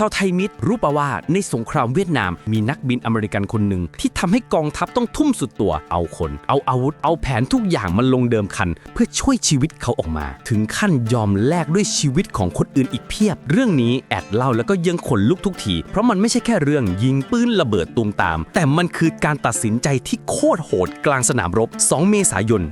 ชาวไทยมิตรรู้ปะว่าในสงครามเวียดนาม มีนักบินอเมริกันคนหนึ่งที่ทำให้กองทัพต้องทุ่มสุดตัว เอาคน เอาอาวุธ เอาแผนทุกอย่างมาลงเดิมคัน เพื่อช่วยชีวิตเขาออกมา ถึงขั้นยอมแลกด้วยชีวิตของคนอื่นอีกเพียบ เรื่องนี้แอดเล่าแล้วก็ยังขนลุกทุกที เพราะมันไม่ใช่แค่เรื่องยิงปืนระเบิดตูมตาม แต่มันคือการตัดสินใจที่โคตรโหดกลางสนามรบ 2 เมษายน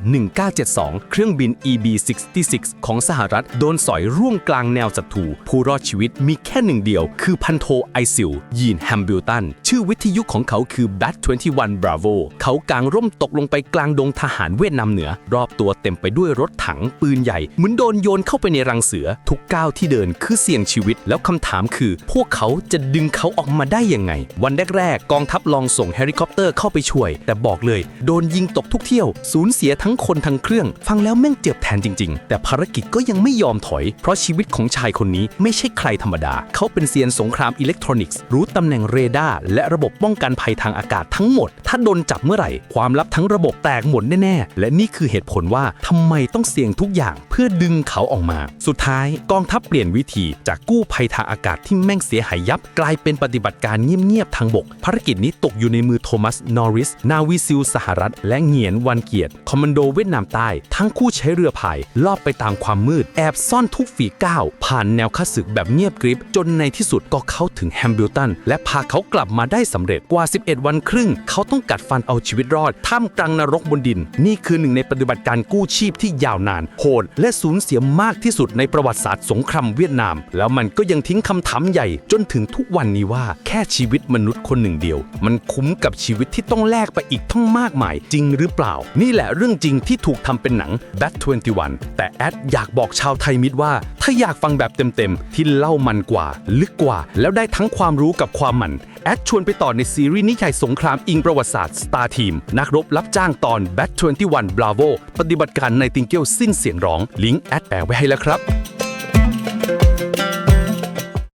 1972 เครื่องบิน EB-66 ของสหรัฐโดนสอยร่วงกลางแนวศัตรูผู้รอดชีวิตมีแค่หนึ่งเดียวคือพันโทไอซิล ยีนแฮมบิลตัน ชื่อวิทยุของเขาคือ Bat 21 Bravo เขากางร่มตกลงไปกลางดงทหารเวียดนามเหนือ รอบตัวเต็มไปด้วยรถถังปืนใหญ่ เหมือนโดนโยนเข้าไปในรังเสือ ทุกก้าวที่เดินคือเสี่ยงชีวิต แล้วคำถามคือ พวกเขาจะดึงเขาออกมาได้ยังไง วันแรกๆกองทัพลองส่งเฮลิคอปเตอร์เข้าไปช่วย แต่บอกเลย โดนยิงตกทุกเที่ยว สูญเสียทั้งคนทั้งเครื่อง ฟังแล้วแม่งเจ็บแทนจริง ๆ แต่ภารกิจก็ยังไม่ยอมถอย เพราะชีวิตของชายคนนี้ไม่ใช่ใครธรรมดา เขาเป็นเซียนสงครามอิเล็กทรอนิกส์ รู้ตำแหน่งเรดาร์และระบบป้องกันภัยทางอากาศทั้งหมด ถ้าโดนจับเมื่อไหร่ ความลับทั้งระบบแตกหมดแน่ ๆ และนี่คือเหตุผลว่าทำไมต้องเสี่ยงทุกอย่างเพื่อดึงเขาออกมา สุดท้ายกองทัพเปลี่ยนวิธีจากกู้ภัยทางอากาศที่แม่งเสียหายยับ กลายเป็นปฏิบัติการเงียบๆทางบก ภารกิจนี้ตกอยู่ในมือโทมัส นอริส นาวิซิลสหรัฐ และเหงียนวันเกียรติ คอมมานโดเวียดนามใต้ ทั้งคู่ใช้เรือพายลอบไปตามความมืด แอบซ่อนทุกฝีก้าวผ่านแนวข้าศึกแบบเงียบกริบจนในที่สุดสุดก็เข้าถึงแฮมบิลตันและพาเขากลับมาได้สำเร็จกว่า 11 วันครึ่ง เขาต้องกัดฟันเอาชีวิตรอด ท่ามกลางนรกบนดิน นี่คือหนึ่งในปฏิบัติการกู้ชีพที่ยาวนาน โหด และสูญเสียมากที่สุดในประวัติศาสตร์สงครามเวียดนาม แล้วมันก็ยังทิ้งคำถามใหญ่ จนถึงทุกวันนี้ว่า แค่ชีวิตมนุษย์คนหนึ่งเดียว มันคุ้มกับชีวิตที่ต้องแลกไปอีกทั้งมากมาย จริงหรือเปล่า นี่แหละเรื่องจริงที่ถูกทำเป็นหนัง Bat 21 แต่แอดอยากบอกชาวไทยมิตรว่า ถ้าอยากฟังแบบเต็มๆ ที่เล่ามันกว่า ลึกกว่า แล้วได้ทั้งความรู้กับความมัน แอดชวนไปต่อในซีรีส์นิยายสงครามอิงประวัติศาสตร์ Star Team นักรบรับจ้างตอน Bat 21 Bravo ปฏิบัติการในติงเกิลสิ้นเสียงร้อง ลิงก์แอดแปะไว้ให้แล้วครับ